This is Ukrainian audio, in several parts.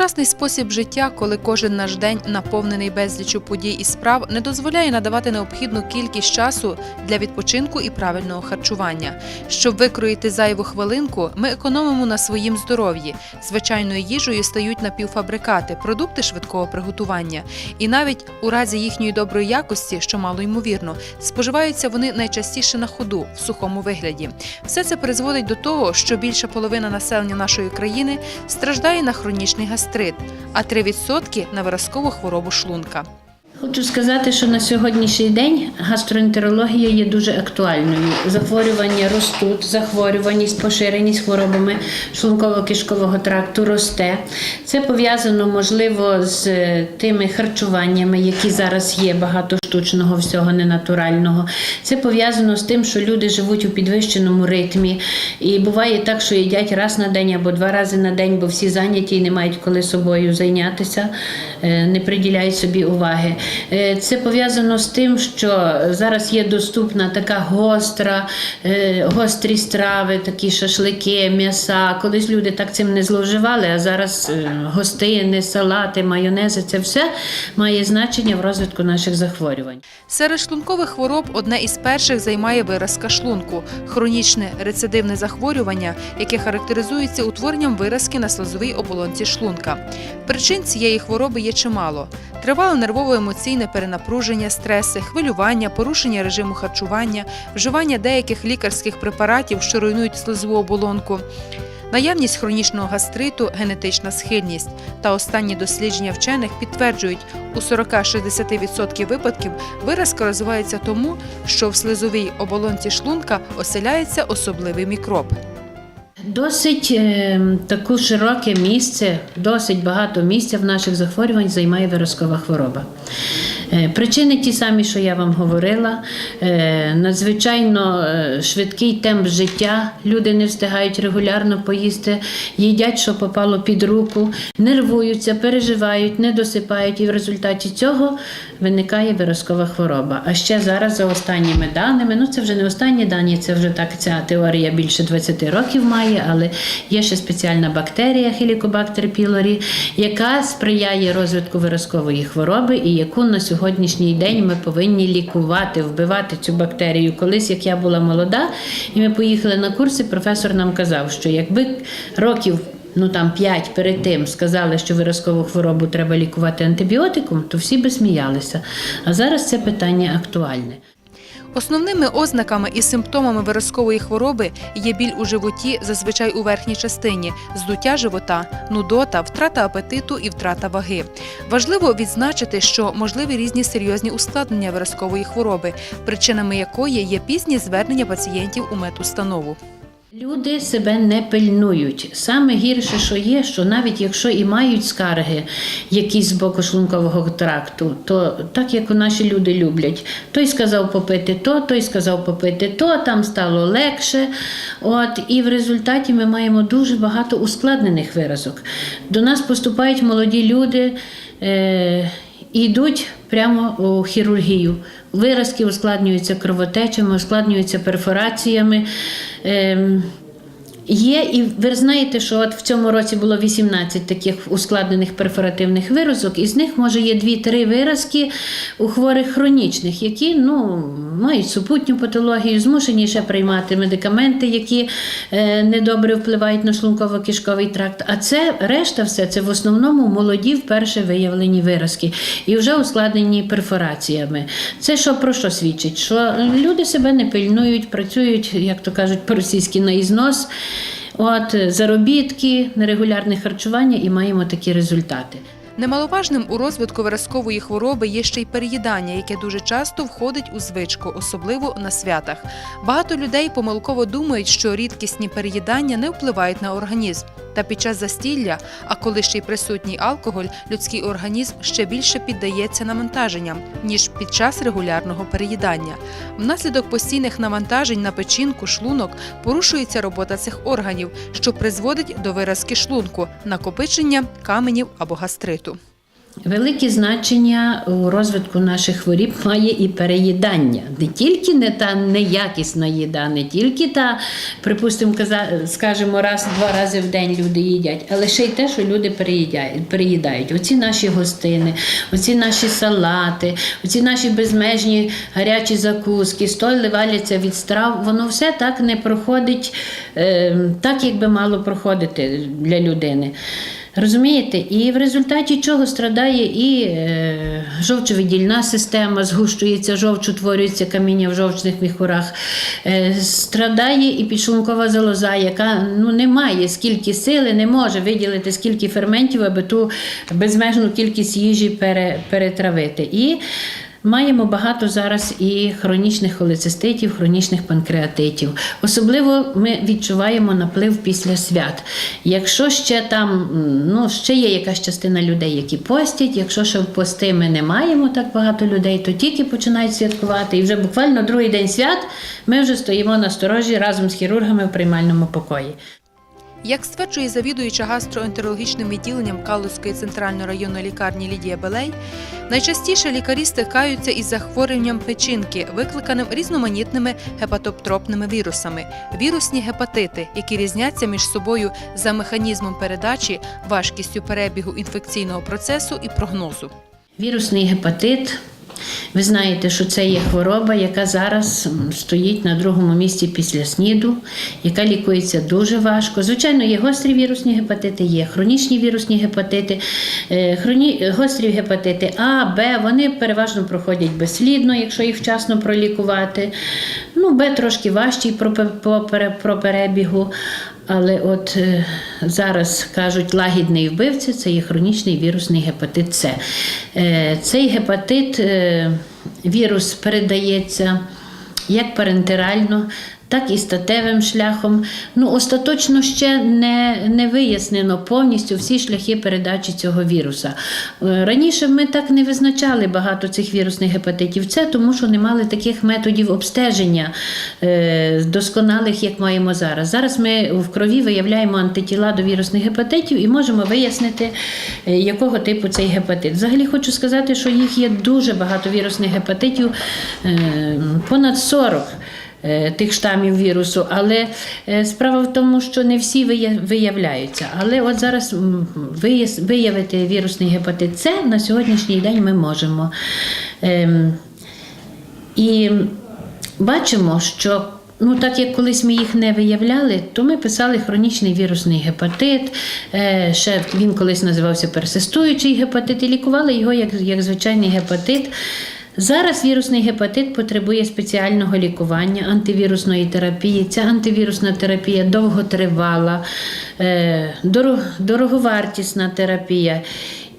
Сучасний спосіб життя, коли кожен наш день наповнений безлічу подій і справ, не дозволяє надавати необхідну кількість часу для відпочинку і правильного харчування. Щоб викроїти зайву хвилинку, ми економимо на своїм здоров'ї. Звичайною їжею стають напівфабрикати, продукти швидкого приготування. І навіть у разі їхньої доброї якості, що мало ймовірно, споживаються вони найчастіше на ходу в сухому вигляді. Все це призводить до того, що більша половина населення нашої країни страждає на хронічний гастрит, а 3% – на виразкову хворобу шлунка. Хочу сказати, що на сьогоднішній день гастроентерологія є дуже актуальною. Захворювання ростуть, захворюваність, поширеність хворобами шлунково-кишкового тракту росте. Це пов'язано, можливо, з тими харчуваннями, які зараз є, багато штучного, всього ненатурального. Це пов'язано з тим, що люди живуть у підвищеному ритмі. І буває так, що їдять раз на день або два рази на день, бо всі зайняті і не мають коли собою зайнятися, е, не приділяють собі уваги. Е, Це пов'язано з тим, що зараз є доступна така гостра, е, гострі страви, такі шашлики, м'яса. Колись люди так цим не зловживали, а зараз е, гостини, салати, майонези це все має значення в розвитку наших захворювань. Серед шлункових хвороб одне із перших займає виразка шлунку – хронічне рецидивне захворювання, яке характеризується утворенням виразки на слизовій оболонці шлунка. Причин цієї хвороби є чимало. Тривале нервово-емоційне перенапруження, стреси, хвилювання, порушення режиму харчування, вживання деяких лікарських препаратів, що руйнують слизову оболонку, наявність хронічного гастриту, генетична схильність. Та останні дослідження вчених підтверджують, у 40-60% випадків виразка розвивається тому, що в слизовій оболонці шлунка оселяється особливий мікроб. Досить е, таку широке місце, досить багато місця в наших захворювань займає виразкова хвороба. Е, Причини ті самі, що я вам говорила. Е, Надзвичайно е, швидкий темп життя. Люди не встигають регулярно поїсти, їдять, що попало під руку, нервуються, переживають, не досипають, і в результаті цього виникає виразкова хвороба. А ще зараз, за останніми даними, ну це вже не останні дані, це вже так ця теорія більше 20 років має, але є ще спеціальна бактерія Helicobacter pylori, яка сприяє розвитку виразкової хвороби і яку на сьогоднішній день ми повинні лікувати, вбивати цю бактерію. Колись, як я була молода, і ми поїхали на курси, професор нам казав, що якби років ну там п'ять перед тим сказали, що виразкову хворобу треба лікувати антибіотиком, то всі би сміялися. А зараз це питання актуальне. Основними ознаками і симптомами виразкової хвороби є біль у животі, зазвичай у верхній частині, здуття живота, нудота, втрата апетиту і втрата ваги. Важливо відзначити, що можливі різні серйозні ускладнення виразкової хвороби, причинами якої є пізні звернення пацієнтів у медустанову. Люди себе не пильнують. Саме гірше, що є, що навіть якщо і мають скарги якісь з боку шлункового тракту, то так як наші люди люблять, той сказав попити то, той сказав попити то, там стало легше. От, і в результаті ми маємо дуже багато ускладнених виразок. До нас поступають молоді люди. Е- йдуть прямо у хірургію. Виразки ускладнюються кровотечами, ускладнюються перфораціями. Є, і ви знаєте, що от в цьому році було 18 таких ускладнених перфоративних виразок, із них може є 2-3 виразки у хворих хронічних, які ну, мають супутню патологію, змушені ще приймати медикаменти, які е, недобре впливають на шлунково-кишковий тракт. А це решта все це в основному молоді вперше виявлені виразки і вже ускладнені перфораціями. Це що про що свідчить? Що люди себе не пильнують, працюють, як то кажуть, по-російськи на ізнос. От заробітки, нерегулярне харчування і маємо такі результати. Немаловажним у розвитку виразкової хвороби є ще й переїдання, яке дуже часто входить у звичку, особливо на святах. Багато людей помилково думають, що рідкісні переїдання не впливають на організм. Та під час застілля, а коли ще й присутній алкоголь, людський організм ще більше піддається навантаженням, ніж під час регулярного переїдання. Внаслідок постійних навантажень на печінку, шлунок порушується робота цих органів, що призводить до виразки шлунку, накопичення каменів або гастриту. Велике значення у розвитку наших хворіб має і переїдання. Не тільки не та неякісна їда, не тільки та, припустимо, скажімо, раз-два рази в день люди їдять, але ще й те, що люди переїдяють, переїдають. Оці наші гостини, оці наші салати, оці наші безмежні гарячі закуски, стойли валяться від страв, воно все так не проходить, е, так, як би мало проходити для людини. Розумієте? І в результаті чого страдає і е, жовчовидільна система, згущується жовч, утворюється каміння в жовчних міхурах, е, страдає і підшлункова залоза, яка ну, не має скільки сили, не може виділити скільки ферментів, аби ту безмежну кількість їжі пере, перетравити. І Маємо багато зараз і хронічних холециститів, хронічних панкреатитів. Особливо ми відчуваємо наплив після свят. Якщо ще там ну, ще є якась частина людей, які постять, якщо ще в пости ми не маємо так багато людей, то тільки починають святкувати. І вже буквально другий день свят ми вже стоїмо на сторожі разом з хірургами в приймальному покої. Як стверджує завідуюча гастроентерологічним відділенням Калузької центральної районної лікарні Лідія Белей, найчастіше лікарі стикаються із захворюванням печінки, викликаним різноманітними гепатоптропними вірусами, вірусні гепатити, які різняться між собою за механізмом передачі, важкістю перебігу інфекційного процесу і прогнозу. Вірусний гепатит. Ви знаєте, що це є хвороба, яка зараз стоїть на другому місці після сніду, яка лікується дуже важко. Звичайно, є гострі вірусні гепатити, є хронічні вірусні гепатити. Е, Хроні... Гострі гепатити А, Б, вони переважно проходять безслідно, якщо їх вчасно пролікувати. Ну, Б трошки важчий про, про перебігу. Але от е, зараз кажуть, лагідний вбивця це є хронічний вірусний гепатит С. Е, цей гепатит, е, вірус передається як парентерально, так і статевим шляхом. Ну, остаточно ще не, не вияснено повністю всі шляхи передачі цього віруса. Е, Раніше ми так не визначали багато цих вірусних гепатитів. Це тому, що не мали таких методів обстеження е, досконалих, як маємо зараз. Зараз ми в крові виявляємо антитіла до вірусних гепатитів і можемо вияснити, е, якого типу цей гепатит. Взагалі хочу сказати, що їх є дуже багато вірусних гепатитів, понад 40 е, тих штамів вірусу, але е, справа в тому, що не всі виявляються. Але от зараз виявити вірусний гепатит С на сьогоднішній день ми можемо. Ем, І бачимо, що ну, так як колись ми їх не виявляли, то ми писали хронічний вірусний гепатит. Е, ще він колись називався персистуючий гепатит, і лікували його як, як звичайний гепатит. Зараз вірусний гепатит потребує спеціального лікування, антивірусної терапії. Ця антивірусна терапія довготривала, е, дороговартісна терапія.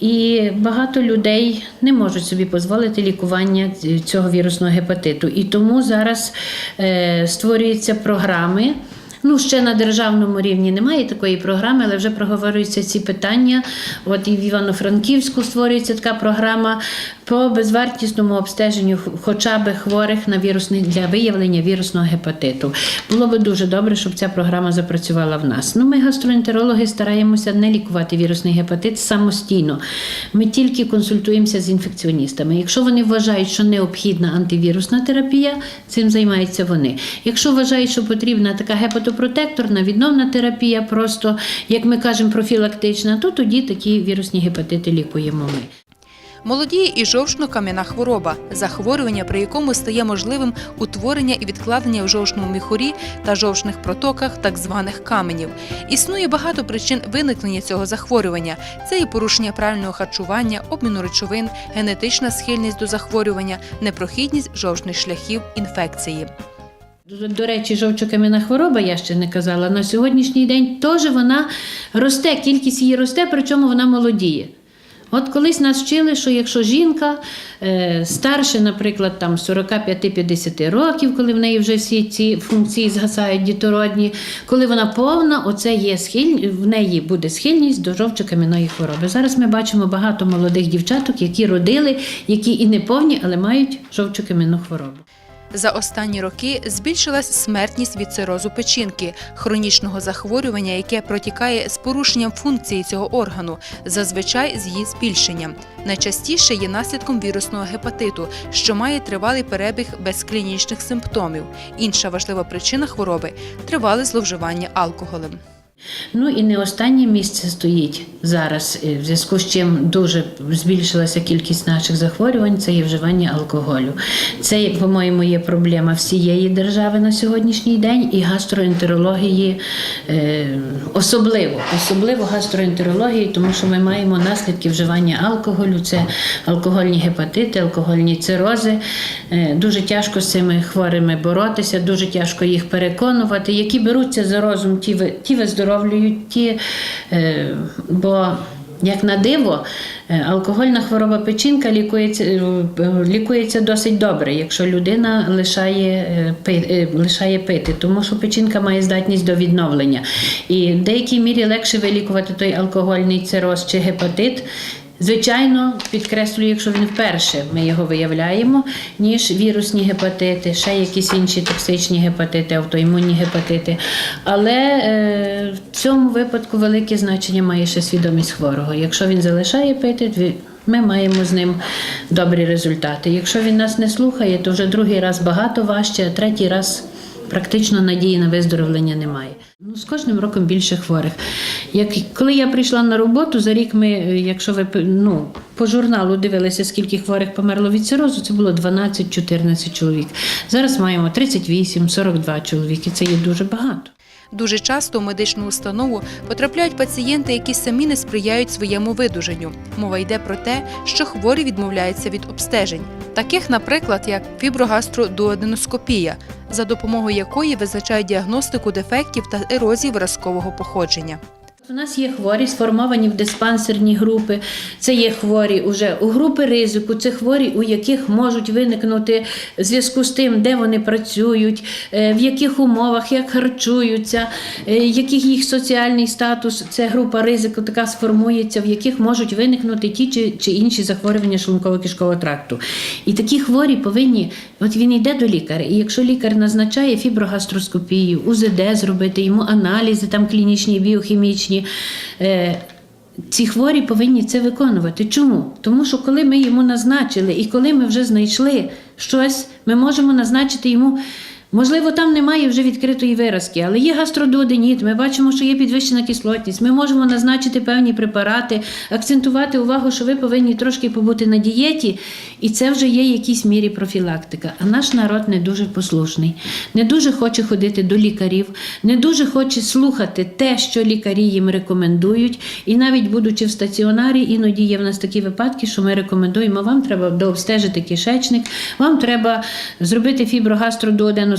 І багато людей не можуть собі дозволити лікування цього вірусного гепатиту. І тому зараз е, створюються програми. Ну, ще на державному рівні немає такої програми, але вже проговорюються ці питання. От і в Івано-Франківську створюється така програма по безвартісному обстеженню хоча б хворих на вірусний для виявлення вірусного гепатиту. Було би дуже добре, щоб ця програма запрацювала в нас. Ну, ми гастроентерологи стараємося не лікувати вірусний гепатит самостійно. Ми тільки консультуємося з інфекціоністами. Якщо вони вважають, що необхідна антивірусна терапія, цим займаються вони. Якщо вважають, що потрібна така гепатопротекторна, відновна терапія, просто як ми кажемо, профілактична, то тоді такі вірусні гепатити лікуємо ми. Молодіє і жовчно-кам'яна хвороба, захворювання, при якому стає можливим утворення і відкладення в жовчному міхурі та жовчних протоках так званих каменів. Існує багато причин виникнення цього захворювання. Це і порушення правильного харчування, обміну речовин, генетична схильність до захворювання, непрохідність жовчних шляхів інфекції. До- речі, жовчокам'яна хвороба, я ще не казала, на сьогоднішній день теж вона росте, кількість її росте, причому вона молодіє. От колись нас вчили, що якщо жінка е, старше, наприклад, там 45-50 років, коли в неї вже всі ці функції згасають дітородні, коли вона повна, оце є схиль... в неї буде схильність до жовчокам'яної хвороби. Зараз ми бачимо багато молодих дівчаток, які родили, які і не повні, але мають жовчокам'яну хворобу. За останні роки збільшилась смертність від цирозу печінки, хронічного захворювання, яке протікає з порушенням функції цього органу, зазвичай з її збільшенням. Найчастіше є наслідком вірусного гепатиту, що має тривалий перебіг без клінічних симптомів. Інша важлива причина хвороби тривале зловживання алкоголем. Ну і не останнє місце стоїть зараз, е, в зв'язку з чим дуже збільшилася кількість наших захворювань, це є вживання алкоголю. Це, по-моєму, є проблема всієї держави на сьогоднішній день і гастроентерології е, особливо, особливо гастроентерології, тому що ми маємо наслідки вживання алкоголю, це алкогольні гепатити, алкогольні цирози. Е, Дуже тяжко з цими хворими боротися, дуже тяжко їх переконувати, які беруться за розум, ті, ви- ті виздоровлюють, ті, е, бо як на диво, е, алкогольна хвороба печінка лікується, е, лікується досить добре, якщо людина лишає, лишає пити, тому що печінка має здатність до відновлення. І в деякій мірі легше вилікувати той алкогольний цироз чи гепатит. Звичайно, підкреслюю, якщо він вперше ми його виявляємо, ніж вірусні гепатити, ще якісь інші токсичні гепатити, автоімунні гепатити. Але е, в цьому випадку велике значення має ще свідомість хворого. Якщо він залишає пити, ми маємо з ним добрі результати. Якщо він нас не слухає, то вже другий раз багато важче, а третій раз практично надії на виздоровлення немає. Ну, з кожним роком більше хворих. Як коли я прийшла на роботу, за рік ми, е, якщо ви ну, по журналу дивилися, скільки хворих померло від цирозу, це було 12-14 чоловік. Зараз маємо 38-42 чоловіки. Це є дуже багато. Дуже часто в медичну установу потрапляють пацієнти, які самі не сприяють своєму видуженню. Мова йде про те, що хворі відмовляються від обстежень, таких, наприклад, як фіброгастродуоденоскопія, за допомогою якої визначають діагностику дефектів та ерозії виразкового походження. У нас є хворі, сформовані в диспансерні групи. Це є хворі уже у групи ризику, це хворі, у яких можуть виникнути в зв'язку з тим, де вони працюють, е, в яких умовах, як харчуються, е, який їх соціальний статус. Це група ризику така сформується, в яких можуть виникнути ті чи, чи інші захворювання шлунково-кишкового тракту. І такі хворі повинні, от він йде до лікаря, і якщо лікар назначає фіброгастроскопію, УЗД зробити, йому аналізи там клінічні, біохімічні. Е, ці хворі повинні це виконувати. Чому? Тому що коли ми йому назначили і коли ми вже знайшли щось, ми можемо назначити йому. Можливо, там немає вже відкритої виразки, але є гастродуоденіт, ми бачимо, що є підвищена кислотність. Ми можемо назначити певні препарати, акцентувати увагу, що ви повинні трошки побути на дієті, і це вже є в якійсь мірі профілактика. А наш народ не дуже послушний, не дуже хоче ходити до лікарів, не дуже хоче слухати те, що лікарі їм рекомендують. І навіть будучи в стаціонарі, іноді є в нас такі випадки, що ми рекомендуємо, вам треба дообстежити кишечник, вам треба зробити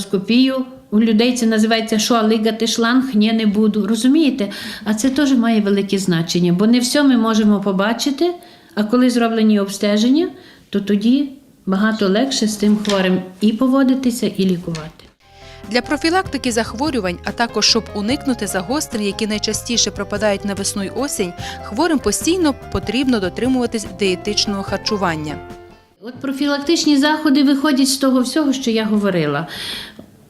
фіброгастродуоденоскопію. У людей це називається що, лигати шланг? Ні, не буду. Розумієте? А це теж має велике значення, бо не все ми можемо побачити, а коли зроблені обстеження, то тоді багато легше з тим хворим і поводитися, і лікувати. Для профілактики захворювань, а також щоб уникнути загострень, які найчастіше пропадають на весну й осінь, хворим постійно потрібно дотримуватись дієтичного харчування. От профілактичні заходи виходять з того всього, що я говорила.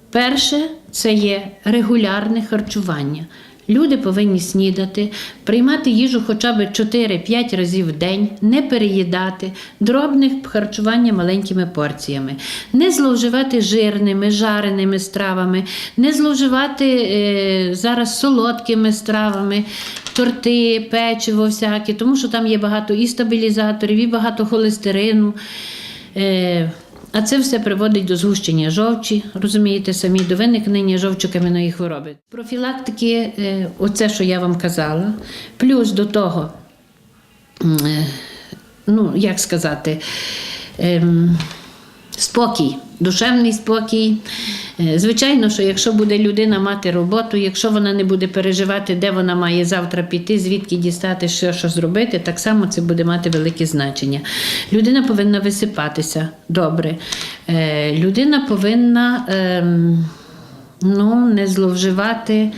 Перше, це є регулярне харчування. Люди повинні снідати, приймати їжу хоча б 4-5 разів в день, не переїдати, дробне харчування маленькими порціями, не зловживати жирними, жареними стравами, не зловживати е, зараз солодкими стравами, торти, печиво всяке, тому що там є багато і стабілізаторів, і багато холестерину. А це все приводить до згущення жовчі, розумієте самі, до виникнення жовчокам'яної хвороби. Профілактики, е, оце, що я вам казала, плюс до того, е, ну, як сказати, ем, спокій, душевний спокій. Е, Звичайно, що якщо буде людина мати роботу, якщо вона не буде переживати, де вона має завтра піти, звідки дістати, що, що зробити, так само це буде мати велике значення. Людина повинна висипатися добре. Е, Людина повинна ем, ну, не зловживати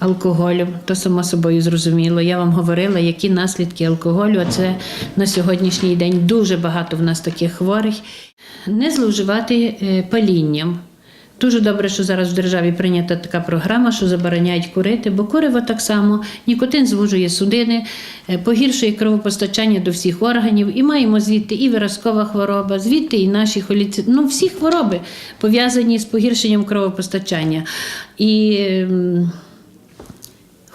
алкоголю, то само собою зрозуміло. Я вам говорила, які наслідки алкоголю. А це на сьогоднішній день дуже багато в нас таких хворих. Не зловживати е, палінням. Дуже добре, що зараз в державі прийнята така програма, що забороняють курити, бо куриво так само, нікотин звужує судини, е, погіршує кровопостачання до всіх органів, і маємо звідти і виразкова хвороба, звідти і наші холіці... ну всі хвороби пов'язані з погіршенням кровопостачання. І ем,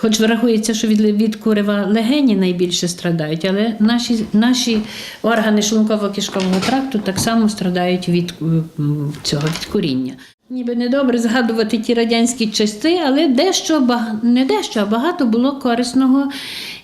Хоч врахується, що від, від курива легені найбільше страдають, але наші, наші органи шлунково-кишкового тракту так само страдають від цього від куріння. Ніби недобре згадувати ті радянські часи, але дещо не дещо, а багато було корисного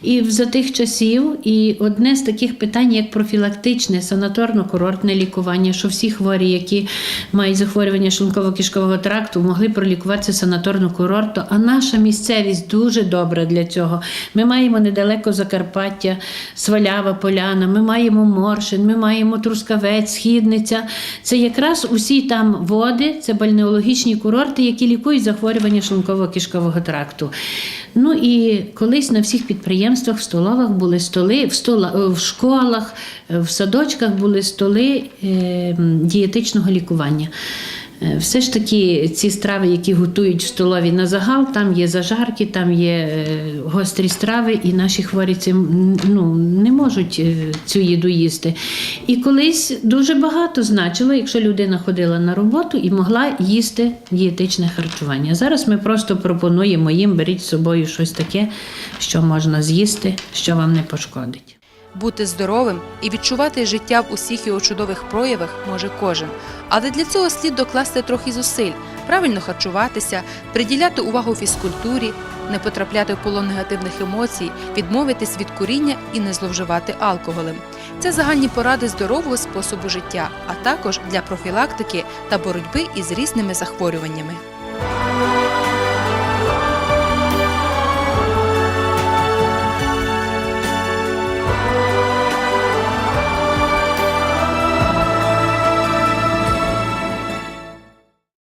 і за тих часів. І одне з таких питань, як профілактичне санаторно-курортне лікування, що всі хворі, які мають захворювання шлунково-кишкового тракту, могли пролікуватися санаторно-курортно. А наша місцевість дуже добра для цього. Ми маємо недалеко Закарпаття, Свалява, Поляна, ми маємо Моршин, ми маємо Трускавець, Східниця. Це якраз усі там води, це бальнеологічні курорти, які лікують захворювання шлунково-кишкового тракту. Ну і колись на всіх підприємствах, в столовах були столи, в, стола, в школах, в садочках були столи е, дієтичного лікування. Е, Все ж таки, ці страви, які готують в столові на загал, там є зажарки, там є е, гострі страви, і наші хворі цим ну, не можуть е, цю їду їсти. І колись дуже багато значило, якщо людина ходила на роботу і могла їсти дієтичне харчування. Зараз ми просто пропонуємо їм беріть з собою щось таке, що можна з'їсти, що вам не пошкодить. Бути здоровим і відчувати життя в усіх його чудових проявах може кожен. Але для цього слід докласти трохи зусиль, правильно харчуватися, приділяти увагу фізкультурі, не потрапляти в полон негативних емоцій, відмовитись від куріння і не зловживати алкоголем. Це загальні поради здорового способу життя, а також для профілактики та боротьби із різними захворюваннями.